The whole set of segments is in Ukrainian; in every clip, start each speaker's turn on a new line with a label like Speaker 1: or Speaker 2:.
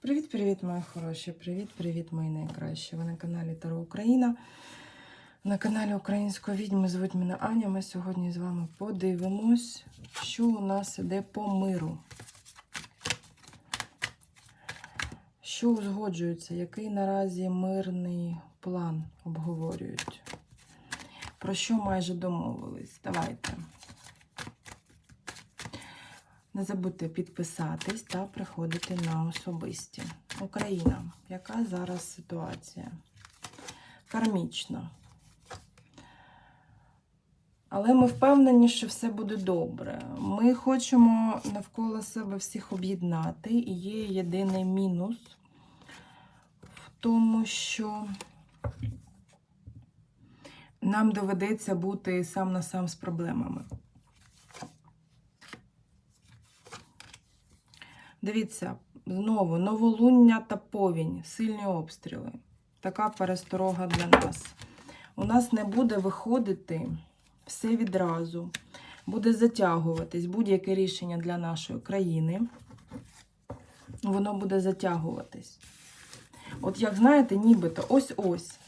Speaker 1: Привіт-привіт, мої хороші! Привіт-привіт, мої найкращі! Ви на каналі Таро Україна. На каналі Української відьми звуть мене Аня. Ми сьогодні з вами подивимось, що у нас іде по миру. Що узгоджується, який наразі мирний план обговорюють? Про що майже домовились? Давайте. Не забудьте підписатись та приходити на особисті. Україна. Яка зараз ситуація? Кармічна. Але ми впевнені, що все буде добре. Ми хочемо навколо себе всіх об'єднати, і є єдиний мінус в тому, що нам доведеться бути сам на сам з проблемами. Дивіться, знову новолуння та повінь, сильні обстріли. Така пересторога для нас. У нас не буде виходити все відразу, буде затягуватись будь-яке рішення для нашої країни. Воно буде затягуватись. От як знаєте, нібито ось-ось.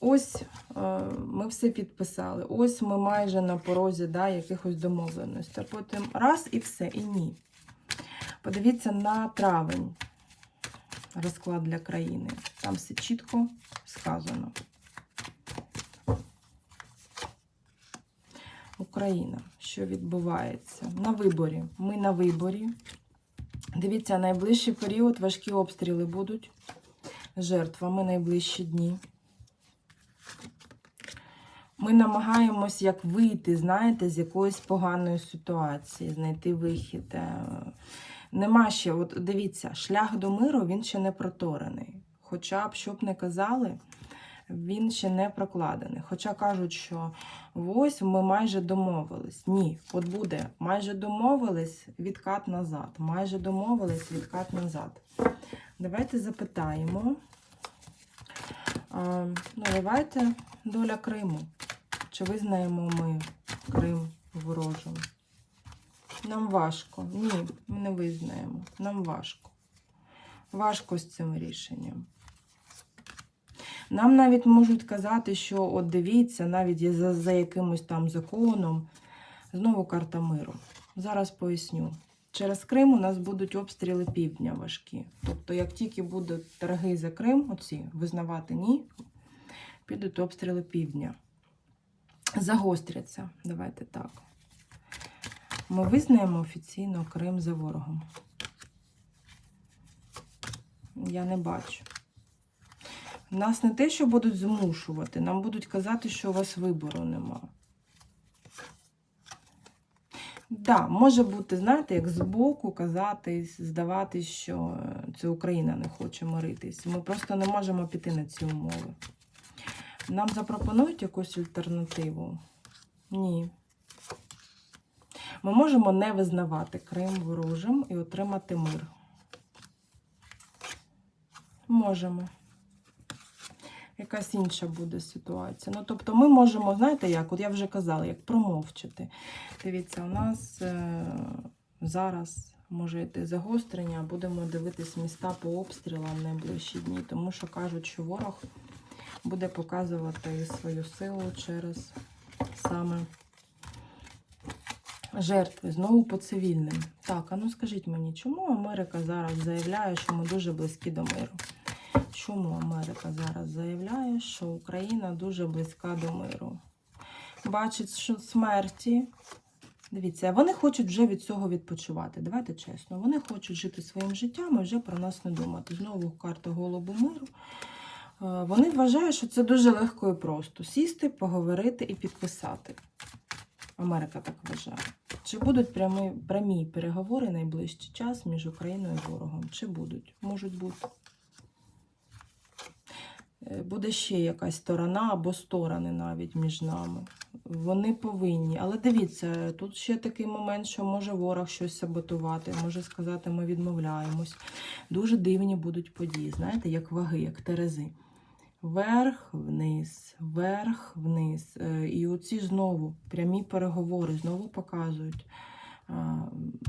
Speaker 1: Ось е, ми все підписали. Ось ми майже на порозі да, якихось домовленостей. Потім раз і все, і ні. Подивіться на травень. Розклад для країни. Там все чітко сказано. Україна. Що відбувається? На виборі. Ми на виборі. Дивіться, найближчий період важкі обстріли будуть. Жертвами найближчі дні. Ми намагаємось як вийти, знаєте, з якоїсь поганої ситуації, знайти вихід. Нема ще, от дивіться, шлях до миру він ще не проторений. Хоча б, що б не казали, він ще не прокладений. Хоча кажуть, що ось ми майже домовились. Ні, от буде майже домовились, відкат назад. Майже домовились, відкат назад. Давайте запитаємо. А, ну, давайте доля Криму. Чи визнаємо ми Крим ворожим? Нам важко. Ні, ми не визнаємо. Нам важко. Важко з цим рішенням. Нам навіть можуть казати, що от дивіться, навіть за, за якимось там законом. Знову карта миру. Зараз поясню. Через Крим у нас будуть обстріли півдня важкі. Тобто, як тільки будуть торги за Крим, оці визнавати ні, підуть обстріли півдня. Загостряться. Давайте так. Ми визнаємо офіційно Крим за ворогом. Я не бачу. Нас не те, що будуть змушувати, нам будуть казати, що у вас вибору нема. Да, може бути, знаєте, як збоку казати, здаватись, що це Україна не хоче миритись. Ми просто не можемо піти на ці умови. Нам запропонують якусь альтернативу? Ні. Ми можемо не визнавати Крим ворожим і отримати мир. Можемо. Якась інша буде ситуація. Ну, тобто, ми можемо, знаєте, як, от я вже казала, як промовчати. Дивіться, у нас е- зараз може йти загострення, будемо дивитись міста по обстрілам в найближчі дні, тому що кажуть, що ворог буде показувати свою силу через саме жертви, знову по цивільним. Так, а ну скажіть мені, чому Америка зараз заявляє, що ми дуже близькі до миру? Чому Америка зараз заявляє, що Україна дуже близька до миру? Бачить, що смерті. Дивіться, вони хочуть вже від цього відпочивати. Давайте чесно. Вони хочуть жити своїм життям і вже про нас не думати. Знову карта голубу миру. Е, Вони вважають, що це дуже легко і просто. Сісти, поговорити і підписати. Америка так вважає. Чи будуть прямі, прямі переговори найближчий час між Україною і ворогом? Чи будуть? Можуть бути. Е, Буде ще якась сторона або сторони навіть між нами. Вони повинні. Але дивіться, тут ще такий момент, що може ворог щось саботувати, може сказати, ми відмовляємось. Дуже дивні будуть події, знаєте, як ваги, як терези. Вверх, вниз, вверх, вниз. Е, І оці знову прямі переговори знову показують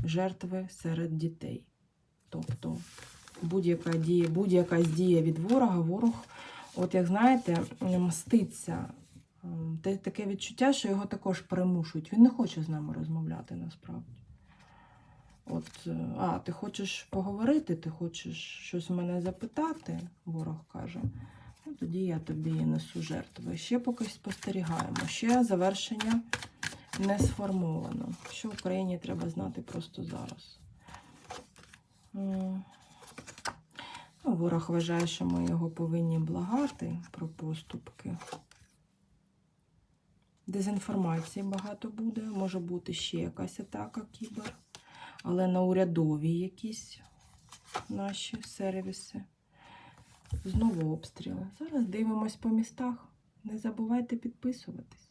Speaker 1: жертви серед дітей. Тобто будь-яка дія, будь-яка дія від ворога, ворог, от як знаєте, мститься. Таке відчуття, що його також примушують. Він не хоче з нами розмовляти насправді. От, е, а, ти хочеш поговорити, ти хочеш щось в мене запитати, ворог каже. Ну, тоді я тобі несу жертви. Ще поки спостерігаємо. Ще завершення не сформовано. Що Україні треба знати просто зараз. Ну, ворог вважає, що ми його повинні благати про поступки. Дезінформації багато буде, може бути ще якась атака кібер, але на урядові якісь наші сервіси. Знову обстріли. Зараз дивимось по містах. Не забувайте підписуватись.